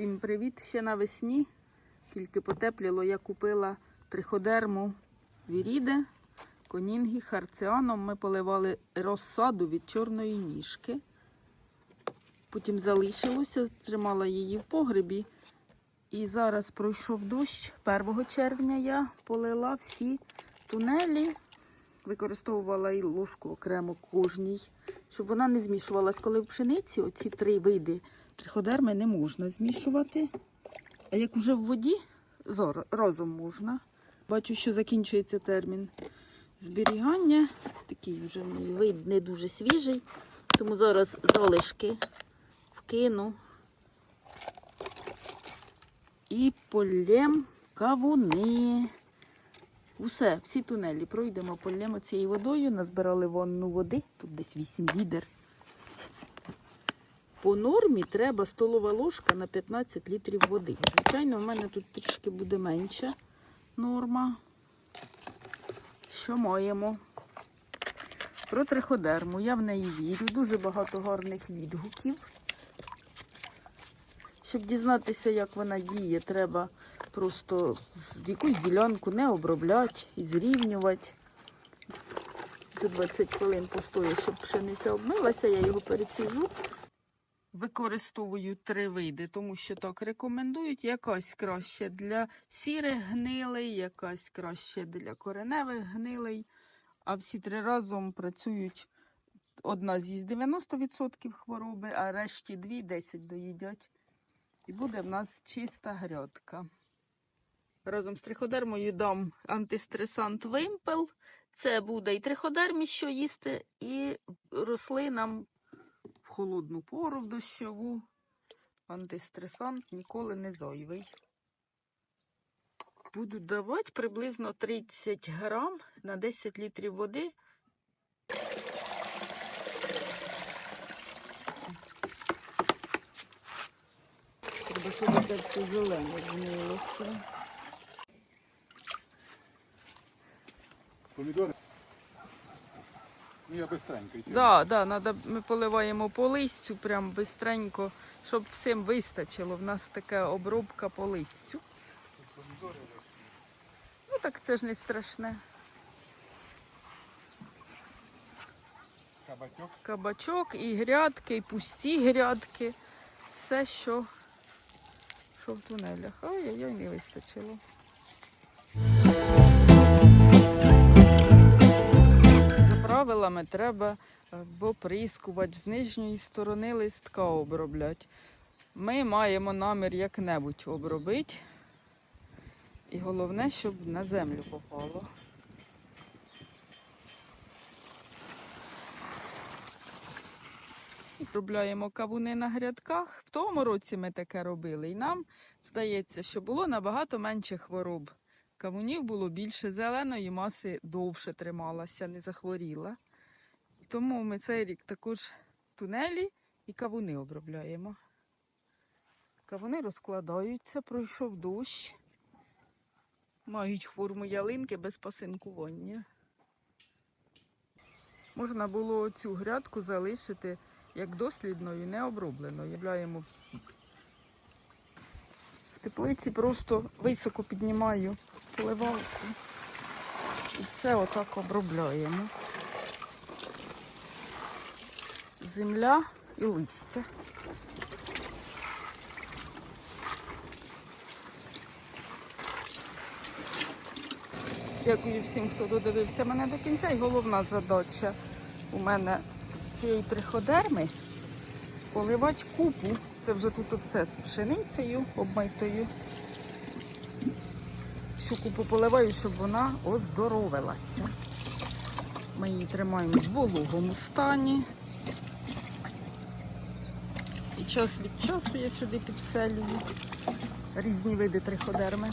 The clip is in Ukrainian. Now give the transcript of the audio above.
Всім привіт! Ще навесні, тільки потепліло, я купила триходерму Віріде, конінгі, харціаном. Ми поливали розсаду від чорної ніжки. Потім залишилося, тримала її в погребі. І зараз пройшов дощ. 1 червня я полила всі тунелі, використовувала і ложку окремо кожній, щоб вона не змішувалась. Коли в пшениці оці три види триходерми не можна змішувати. А як вже в воді, зор- разом можна. Бачу, що закінчується термін зберігання. Такий вже мій вид не дуже свіжий. Тому зараз залишки вкину. І полєм кавуни. Усе, всі тунелі пройдемо, полємо цією водою. Назбирали ванну води, тут десь 8 відер. По нормі треба столова ложка на 15 літрів води. Звичайно, в мене тут трішки буде менша норма. Що маємо? Про триходерму. Я в неї вірю. Дуже багато гарних відгуків. Щоб дізнатися, як вона діє, треба просто якусь ділянку не обробляти і зрівнювати. За 20 хвилин постою, щоб пшениця обмилася, я його переціжу. Використовую три види, тому що так рекомендують. Якась краще для сірих гнилей, якась краще для кореневих гнилей. А всі три разом працюють. Одна з'їсть 90% хвороби, а решті дві 10 доїдять. І буде в нас чиста грядка. Разом з триходермою дам антистресант вимпел. Це буде і триходермі, що їсти, і рослинам холодну пору в дощову. Антистресант ніколи не зайвий. Буду давати приблизно 30 грам на 10 літрів води. Треба, опять це зелене змилося. Помідори. Ну я бистренько йти. Да, да, надо, ми поливаємо по листю прям бистренько, щоб всім вистачило. В нас така обробка по листю. Ну так це ж не страшне. Кабачок. Кабачок і грядки, і пусті грядки. Все, що, що в тунелях. Ой-ой-ой, не вистачило. Правилами треба або прискувач з нижньої сторони листка обробляти. Ми маємо намір як-небудь обробити. І головне, щоб на землю попало. Обробляємо кавуни на грядках. В тому році ми таке робили. І нам здається, що було набагато менше хвороб. Кавунів було більше, зеленої маси довше трималася, не захворіла. Тому ми цей рік також тунелі і кавуни обробляємо. Кавуни розкладаються, пройшов дощ. Мають форму ялинки без пасинкування. Можна було цю грядку залишити як дослідною, не обробленою. Являємо всі. В теплиці просто високо піднімаю поливалку і все отак обробляємо. Земля і листя. Дякую всім, хто додивився мене до кінця. І головна задача у мене з цієї триходерми поливати купу. Це вже тут все з пшеницею обмитою. Всю купу поливаю, щоб вона оздоровилася. Ми її тримаємо в вологому стані. Час від часу я сюди підселюю різні види триходерми.